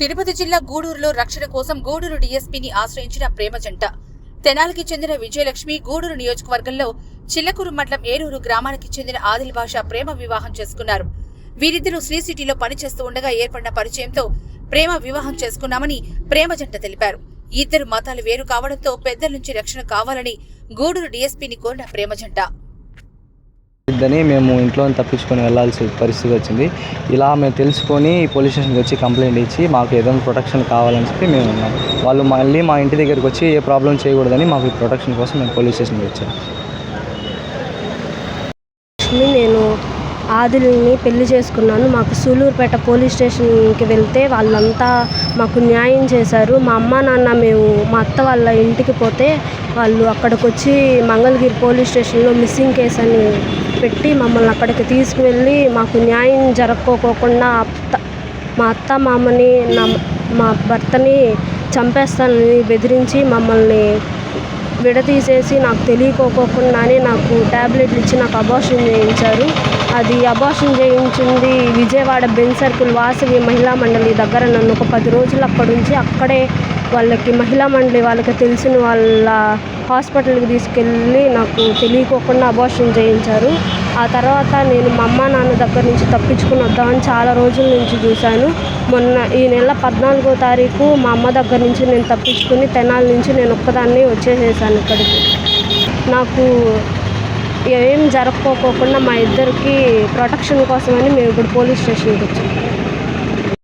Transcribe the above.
తిరుపతి జిల్లా గూడూరులో రక్షణ కోసం గూడూరు డీఎస్పీని ఆశ్రయించిన ప్రేమ జంట. తెనాలికి చెందిన విజయలక్ష్మి గూడూరు నియోజకవర్గంలో చిల్లకూరు మండలం ఏరూరు గ్రామానికి చెందిన ఆదిల్ భాష ప్రేమ వివాహం చేసుకున్నారు. వీరిద్దరూ శ్రీ సిటీలో పనిచేస్తూ ఉండగా ఏర్పడిన పరిచయంతో ప్రేమ వివాహం చేసుకున్నామని ప్రేమ జంట తెలిపారు. ఇద్దరు మతాలు వేరు కావడంతో పెద్దల నుంచి రక్షణ కావాలని గూడూరు డీఎస్పీని కోరిన ప్రేమ జంట. ఇద్దని మేము ఇంట్లో తప్పించుకొని వెళ్ళాల్సి పరిస్థితి వచ్చింది. ఇలా మేము తెలుసుకొని పోలీస్ స్టేషన్కి వచ్చి కంప్లైంట్ ఇచ్చి మాకు ఏదైనా ప్రొటెక్షన్ కావాలని చెప్పి మేము ఉన్నాం. వాళ్ళు మళ్ళీ మా ఇంటి దగ్గరికి వచ్చి ఏ ప్రాబ్లం చేయకూడదని మాకు ప్రొటెక్షన్ కోసం మేము పోలీస్ స్టేషన్కి వచ్చాం. లక్ష్మి నేను ఆదిల్ని పెళ్ళి చేసుకున్నాను. మాకు సూలూరుపేట పోలీస్ స్టేషన్కి వెళ్తే వాళ్ళంతా మాకు న్యాయం చేశారు. మా అమ్మ నాన్న మేము మా అత్త వాళ్ళ ఇంటికి పోతే వాళ్ళు అక్కడికి వచ్చి మంగళగిరి పోలీస్ స్టేషన్లో మిస్సింగ్ కేసు అని పెట్టి మమ్మల్ని అక్కడికి తీసుకువెళ్ళి మాకు న్యాయం జరగకోకుండా అత్త మా అత్త మామని నా మా భర్తని చంపేస్తానని బెదిరించి మమ్మల్ని విడదీసేసి నాకు తెలియకోకుండానే నాకు ట్యాబ్లెట్లు ఇచ్చి నాకు అబార్షన్ చేయించారు. అది అబార్షన్ చేయించింది విజయవాడ బెన్ సర్కిల్ వాసవి మహిళా మండలి దగ్గర నన్ను ఒక పది రోజులు అక్కడ ఉంచి అక్కడే వాళ్ళకి మహిళా మండలి వాళ్ళకి తెలిసిన వాళ్ళ హాస్పిటల్కి తీసుకెళ్ళి నాకు తెలియకోకుండా అబార్షన్ చేయించారు. ఆ తర్వాత నేను మా అమ్మ నాన్న దగ్గర నుంచి తప్పించుకుని వద్దామని చాలా రోజుల నుంచి చూశాను. మొన్న ఈ నెల పద్నాలుగో తారీఖు మా అమ్మ దగ్గర నుంచి నేను తప్పించుకుని తెనాల నుంచి నేను ఒక్కదాన్ని వచ్చేసేసాను ఇక్కడికి. నాకు ఏం జరగకోకుండా మా ఇద్దరికి ప్రొటెక్షన్ కోసమని మేము ఇప్పుడు పోలీస్ స్టేషన్కి వచ్చాము